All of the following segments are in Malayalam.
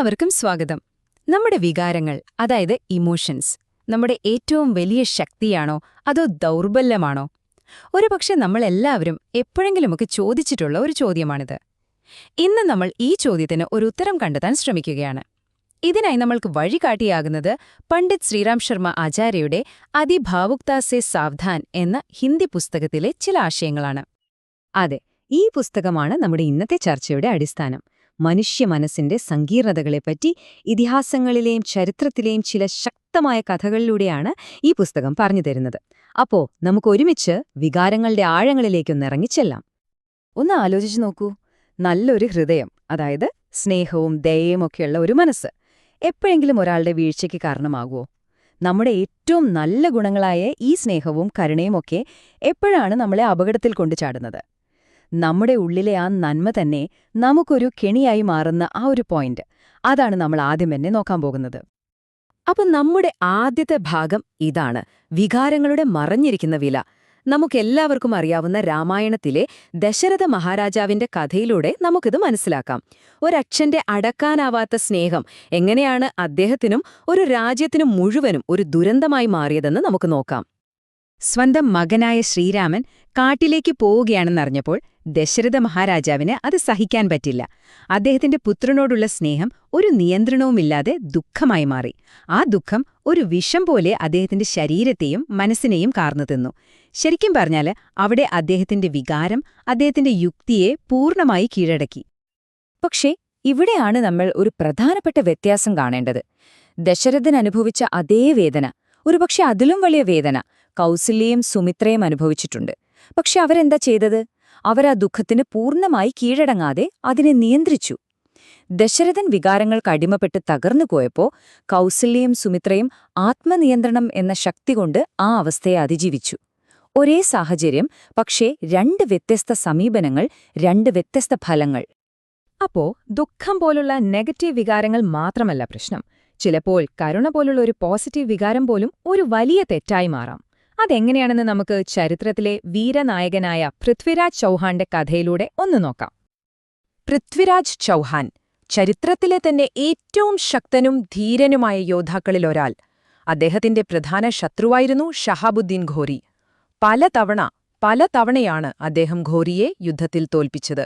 എല്ലാവർക്കും സ്വാഗതം. നമ്മുടെ വികാരങ്ങൾ അതായത് ഇമോഷൻസ് നമ്മുടെ ഏറ്റവും വലിയ ശക്തിയാണോ അതോ ദൗർബല്യമാണോ? ഒരുപക്ഷെ നമ്മളെല്ലാവരും എപ്പോഴെങ്കിലുമൊക്കെ ചോദിച്ചിട്ടുള്ള ഒരു ചോദ്യമാണിത്. ഇന്ന് നമ്മൾ ഈ ചോദ്യത്തിന് ഒരു ഉത്തരം കണ്ടെത്താൻ ശ്രമിക്കുകയാണ്. ഇതിനായി നമ്മൾക്ക് വഴികാട്ടിയാകുന്നത് പണ്ഡിറ്റ് ശ്രീറാം ശർമ്മ ആചാര്യയുടെ അതിഭാവുക്ത സെ സാവധാൻ എന്ന ഹിന്ദി പുസ്തകത്തിലെ ചില ആശയങ്ങളാണ്. അതെ ഈ പുസ്തകമാണ് നമ്മുടെ ഇന്നത്തെ ചർച്ചയുടെ അടിസ്ഥാനം. മനുഷ്യ മനസ്സിന്റെ സങ്കീർണതകളെപ്പറ്റി ഇതിഹാസങ്ങളിലെയും ചരിത്രത്തിലെയും ചില ശക്തമായ കഥകളിലൂടെയാണ് ഈ പുസ്തകം പറഞ്ഞു തരുന്നത്. അപ്പോ നമുക്ക് ഒരുമിച്ച് വികാരങ്ങളുടെ ആഴങ്ങളിലേക്കൊന്ന് ഇറങ്ങിച്ചെല്ലാം ഒന്ന് ആലോചിച്ചു നോക്കൂ. നല്ലൊരു ഹൃദയം അതായത് സ്നേഹവും ദയയും ഒക്കെയുള്ള ഒരു മനസ്സ് എപ്പോഴെങ്കിലും ഒരാളുടെ വീഴ്ചയ്ക്ക് കാരണമാകുമോ നമ്മുടെ ഏറ്റവും നല്ല ഗുണങ്ങളായ ഈ സ്നേഹവും കരുണയുമൊക്കെ എപ്പോഴാണ് നമ്മളെ അപകടത്തിൽ കൊണ്ടു ചാടുന്നത് നമ്മുടെ ഉള്ളിലെ ആ നന്മ തന്നെ നമുക്കൊരു കെണിയായി മാറുന്ന ആ ഒരു പോയിന്റ് അതാണ് നമ്മൾ ആദ്യം തന്നെ നോക്കാൻ പോകുന്നത്. അപ്പം നമ്മുടെ ആദ്യത്തെ ഭാഗം ഇതാണ്. വികാരങ്ങളുടെ മറഞ്ഞിരിക്കുന്ന വില. നമുക്കെല്ലാവർക്കും അറിയാവുന്ന രാമായണത്തിലെ ദശരഥ മഹാരാജാവിന്റെ കഥയിലൂടെ നമുക്കിത് മനസ്സിലാക്കാം. ഒരക്ഷന്റെ അടക്കാനാവാത്ത സ്നേഹം എങ്ങനെയാണ് അദ്ദേഹത്തിനും ഒരു രാജ്യത്തിനും മുഴുവനും ഒരു ദുരന്തമായി മാറിയതെന്ന് നമുക്ക് നോക്കാം. സ്വന്തം മകനായ ശ്രീരാമൻ കാട്ടിലേക്ക് പോവുകയാണെന്നറിഞ്ഞപ്പോൾ ദശരഥ മഹാരാജാവിന് അത് സഹിക്കാൻ പറ്റില്ല. അദ്ദേഹത്തിന്റെ പുത്രനോടുള്ള സ്നേഹം ഒരു നിയന്ത്രണവുമില്ലാതെ ദുഃഖമായി മാറി. ആ ദുഃഖം ഒരു വിഷം പോലെ അദ്ദേഹത്തിന്റെ ശരീരത്തെയും മനസ്സിനെയും കാർന്നു തിന്നു. ശരിക്കും പറഞ്ഞാൽ അവിടെ അദ്ദേഹത്തിന്റെ വികാരം അദ്ദേഹത്തിന്റെ യുക്തിയെ പൂർണമായി കീഴടക്കി. പക്ഷേ ഇവിടെയാണ് നമ്മൾ ഒരു പ്രധാനപ്പെട്ട വ്യത്യാസം കാണേണ്ടത്. ദശരഥൻ അനുഭവിച്ച അതേ വേദന ഒരുപക്ഷെ അതിലും വലിയ വേദന കൗസല്യയും സുമിത്രയും അനുഭവിച്ചിട്ടുണ്ട്. പക്ഷെ അവരെന്താ ചെയ്തത്? അവരാ ദുഃഖത്തിന് പൂർണമായി കീഴടങ്ങാതെ അതിനെ നിയന്ത്രിച്ചു. ദശരഥൻ വികാരങ്ങൾക്ക് അടിമപ്പെട്ട് തകർന്നു പോയപ്പോ കൗസല്യയും സുമിത്രയും ആത്മനിയന്ത്രണം എന്ന ശക്തി കൊണ്ട് ആ അവസ്ഥയെ അതിജീവിച്ചു. ഒരേ സാഹചര്യം പക്ഷേ രണ്ട് വ്യത്യസ്ത സമീപനങ്ങൾ രണ്ട് വ്യത്യസ്ത ഫലങ്ങൾ. അപ്പോ ദുഃഖം പോലുള്ള നെഗറ്റീവ് വികാരങ്ങൾ മാത്രമല്ല പ്രശ്നം. ചിലപ്പോൾ കരുണ പോലുള്ള ഒരു പോസിറ്റീവ് വികാരം പോലും ഒരു വലിയ തെറ്റായി മാറാം. അതെങ്ങനെയാണെന്ന് നമുക്ക് ചരിത്രത്തിലെ വീരനായകനായ പൃഥ്വിരാജ് ചൗഹാന്റെ കഥയിലൂടെ ഒന്ന് നോക്കാം. പൃഥ്വിരാജ് ചൗഹാൻ ചരിത്രത്തിലെ തന്നെ ഏറ്റവും ശക്തനും ധീരനുമായ യോദ്ധാക്കളിലൊരാൾ അദ്ദേഹത്തിന്റെ പ്രധാന ശത്രുവായിരുന്നു ഷഹാബുദ്ദീൻ ഘോരി. പലതവണ പലതവണയാണ് അദ്ദേഹം ഘോരിയെ യുദ്ധത്തിൽ തോൽപ്പിച്ചത്.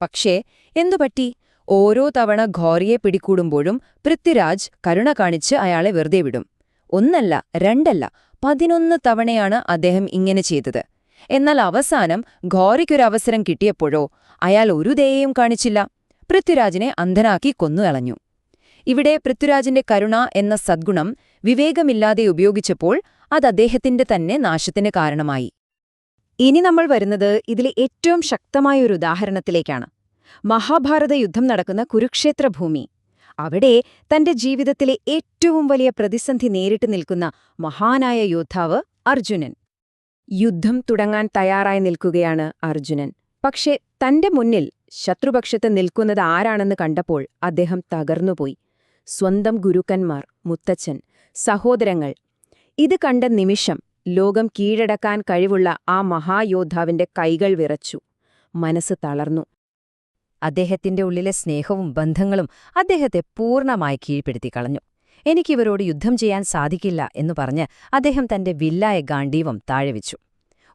പക്ഷേ എന്തുപറ്റി? ഓരോ തവണ ഘോറിയെ പിടികൂടുമ്പോഴും പൃഥ്വിരാജ് കരുണ കാണിച്ച് അയാളെ വെറുതെ വിടും. ഒന്നല്ല രണ്ടല്ല പതിനൊന്ന് തവണയാണ് അദ്ദേഹം ഇങ്ങനെ ചെയ്തത്. എന്നാൽ അവസാനം ഘോറിക്കൊരവസരം കിട്ടിയപ്പോഴോ അയാൾ ഒരു ദയയും കാണിച്ചില്ല. പൃഥ്വിരാജിനെ അന്ധനാക്കി കൊന്നുകളഞ്ഞു ഇവിടെ പൃഥ്വിരാജിന്റെ കരുണ എന്ന സദ്ഗുണം വിവേകമില്ലാതെ ഉപയോഗിച്ചപ്പോൾ അത് അദ്ദേഹത്തിന്റെ തന്നെ നാശത്തിന് കാരണമായി. ഇനി നമ്മൾ വരുന്നത് ഇതിലെ ഏറ്റവും ശക്തമായൊരു ഉദാഹരണത്തിലേക്കാണ്. മഹാഭാരത യുദ്ധം നടക്കുന്ന കുരുക്ഷേത്ര ഭൂമി. അവിടെ തന്റെ ജീവിതത്തിലെ ഏറ്റവും വലിയ പ്രതിസന്ധി നേരിട്ട് നിൽക്കുന്ന മഹാനായ യോദ്ധാവ് അർജുനൻ. യുദ്ധം തുടങ്ങാൻ തയ്യാറായി നിൽക്കുകയാണ് അർജുനൻ. പക്ഷെ തന്റെ മുന്നിൽ ശത്രുപക്ഷത്ത് നിൽക്കുന്നത് ആരാണെന്ന് കണ്ടപ്പോൾ അദ്ദേഹം തകർന്നുപോയി. സ്വന്തം ഗുരുക്കന്മാർ മുത്തച്ഛൻ സഹോദരങ്ങൾ ഇത് കണ്ട നിമിഷം ലോകം കീഴടക്കാൻ കഴിവുള്ള ആ മഹായോദ്ധാവിന്റെ കൈകൾ വിറച്ചു. മനസ്സ് തളർന്നു. അദ്ദേഹത്തിന്റെ ഉള്ളിലെ സ്നേഹവും ബന്ധങ്ങളും അദ്ദേഹത്തെ പൂർണമായി കീഴ്പ്പെടുത്തി കളഞ്ഞു എനിക്കിവരോട് യുദ്ധം ചെയ്യാൻ സാധിക്കില്ല എന്നു പറഞ്ഞ് അദ്ദേഹം തന്റെ വില്ലായ ഗാണ്ഡീവം താഴെവെച്ചു.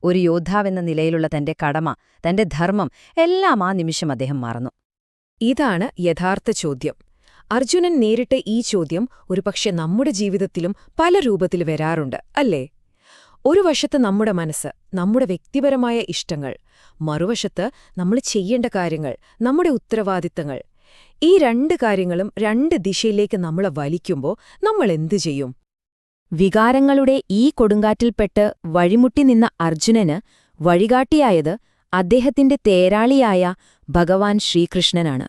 ഒരു യോദ്ധാവെന്ന നിലയിലുള്ള തന്റെ കടമ തന്റെ ധർമ്മം എല്ലാം ആ നിമിഷം അദ്ദേഹം മറന്നു. ഇതാണ് യഥാർത്ഥ ചോദ്യം. അർജുനൻ നേരിട്ട ഈ ചോദ്യം ഒരുപക്ഷെ നമ്മുടെ ജീവിതത്തിലും പല രൂപത്തിൽ വരാറുണ്ട് അല്ലേ? ഒരു വശത്ത് നമ്മുടെ മനസ്സ് നമ്മുടെ വ്യക്തിപരമായ ഇഷ്ടങ്ങൾ മറുവശത്ത് നമ്മൾ ചെയ്യേണ്ട കാര്യങ്ങൾ നമ്മുടെ ഉത്തരവാദിത്തങ്ങൾ. ഈ രണ്ട് കാര്യങ്ങളും രണ്ട് ദിശയിലേക്ക് നമ്മളെ വലിക്കുമ്പോൾ നമ്മൾ എന്തു ചെയ്യും? വികാരങ്ങളുടെ ഈ കൊടുങ്കാറ്റിൽപ്പെട്ട് വഴിമുട്ടി നിന്ന അർജുനന് വഴികാട്ടിയായത് അദ്ദേഹത്തിന്റെ തേരാളിയായ ഭഗവാൻ ശ്രീകൃഷ്ണനാണ്.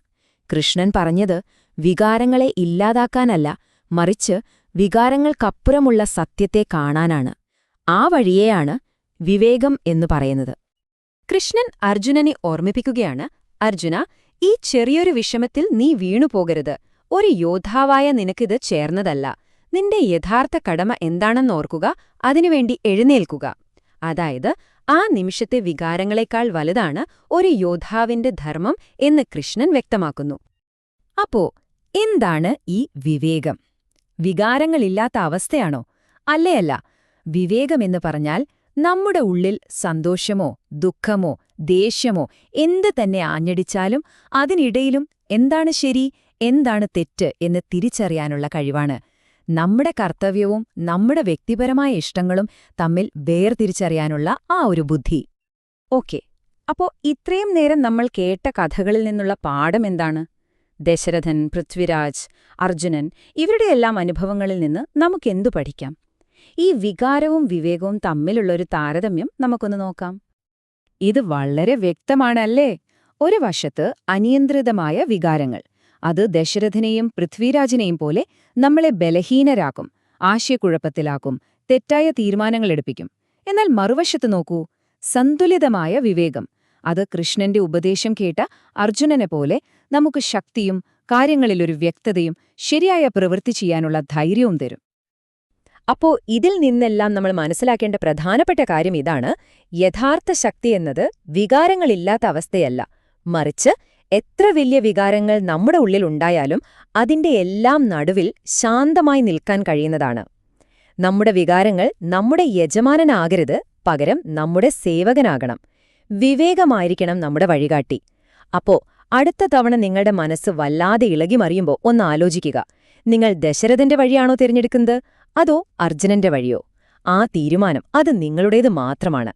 കൃഷ്ണൻ പറഞ്ഞത് വികാരങ്ങളെ ഇല്ലാതാക്കാനല്ല മറിച്ച് വികാരങ്ങൾക്കപ്പുറമുള്ള സത്യത്തെ കാണാനാണ്. ആ വഴിയെയാണ് വിവേകം എന്ന് പറയുന്നത്. കൃഷ്ണൻ അർജുനനെ ഓർമ്മിപ്പിക്കുകയാണ് അർജുന ഈ ചെറിയൊരു വിഷമത്തിൽ നീ വീണുപോകരുത് ഒരു യോദ്ധാവായ നിനക്കിത് ചേർന്നതല്ല. നിന്റെ യഥാർത്ഥ കടമ എന്താണെന്നോർക്കുക അതിനുവേണ്ടി എഴുന്നേൽക്കുക. അതായത് ആ നിമിഷത്തെ വികാരങ്ങളെക്കാൾ വലുതാണ് ഒരു യോദ്ധാവിന്റെ ധർമ്മം എന്ന് കൃഷ്ണൻ വ്യക്തമാക്കുന്നു. അപ്പോ എന്താണ് ഈ വിവേകം? വികാരങ്ങളില്ലാത്ത അവസ്ഥയാണോ? അല്ലയല്ല വിവേകമെന്ന് പറഞ്ഞാൽ നമ്മുടെ ഉള്ളിൽ സന്തോഷമോ ദുഃഖമോ ദേഷ്യമോ എന്ത് തന്നെ ആഞ്ഞടിച്ചാലും അതിനിടയിലും എന്താണ് ശരി എന്താണ് തെറ്റ് എന്ന് തിരിച്ചറിയാനുള്ള കഴിവാണ്. നമ്മുടെ കർത്തവ്യവും നമ്മുടെ വ്യക്തിപരമായ ഇഷ്ടങ്ങളും തമ്മിൽ വേർതിരിച്ചറിയാനുള്ള ആ ഒരു ബുദ്ധി. ഓക്കെ അപ്പോ ഇത്രയും നേരം നമ്മൾ കേട്ട കഥകളിൽ നിന്നുള്ള പാഠം എന്താണ്? ദശരഥൻ പൃഥ്വിരാജ് അർജുനൻ ഇവരുടെയെല്ലാം അനുഭവങ്ങളിൽ നിന്ന് നമുക്കെന്തു പഠിക്കാം? ഈ വികാരവും വിവേകവും തമ്മിലുള്ളൊരു താരതമ്യം നമുക്കൊന്ന് നോക്കാം. ഇത് വളരെ വ്യക്തമാണല്ലേ? ഒരു വശത്ത് അനിയന്ത്രിതമായ വികാരങ്ങൾ അത് ദശരഥനെയും പൃഥ്വിരാജിനെയും പോലെ നമ്മളെ ബലഹീനരാക്കും ആശയക്കുഴപ്പത്തിലാക്കും തെറ്റായ തീരുമാനങ്ങൾ എടുപ്പിക്കും. എന്നാൽ മറുവശത്ത് നോക്കൂ സന്തുലിതമായ വിവേകം അത് കൃഷ്ണന്റെ ഉപദേശം കേട്ട അർജുനനെ പോലെ നമുക്ക് ശക്തിയും കാര്യങ്ങളിലൊരു വ്യക്തതയും ശരിയായ പ്രവൃത്തി ചെയ്യാനുള്ള ധൈര്യവും തരും. അപ്പോ ഇതിൽ നിന്നെല്ലാം നമ്മൾ മനസ്സിലാക്കേണ്ട പ്രധാനപ്പെട്ട കാര്യം ഇതാണ്. യഥാർത്ഥ ശക്തി എന്നത് വികാരങ്ങളില്ലാത്ത അവസ്ഥയല്ല. മറിച്ച് എത്ര വലിയ വികാരങ്ങൾ നമ്മുടെ ഉള്ളിൽ ഉണ്ടായാലും അതിന്റെ എല്ലാം നടുവിൽ ശാന്തമായി നിൽക്കാൻ കഴിയുന്നതാണ്. നമ്മുടെ വികാരങ്ങൾ നമ്മുടെ യജമാനനാകരുത് പകരം നമ്മുടെ സേവകനാകണം. വിവേകമായിരിക്കണം നമ്മുടെ വഴികാട്ടി. അപ്പോ അടുത്ത തവണ നിങ്ങളുടെ മനസ്സ് വല്ലാതെ ഇളകിമറിയുമ്പോൾ ഒന്ന് ആലോചിക്കുക. നിങ്ങൾ ദശരഥന്റെ വഴിയാണോ തിരഞ്ഞെടുക്കുന്നത്? അതോ അർജുനന്റെ വഴിയോ? ആ തീരുമാനം അത് നിങ്ങളുടേത് മാത്രമാണ്.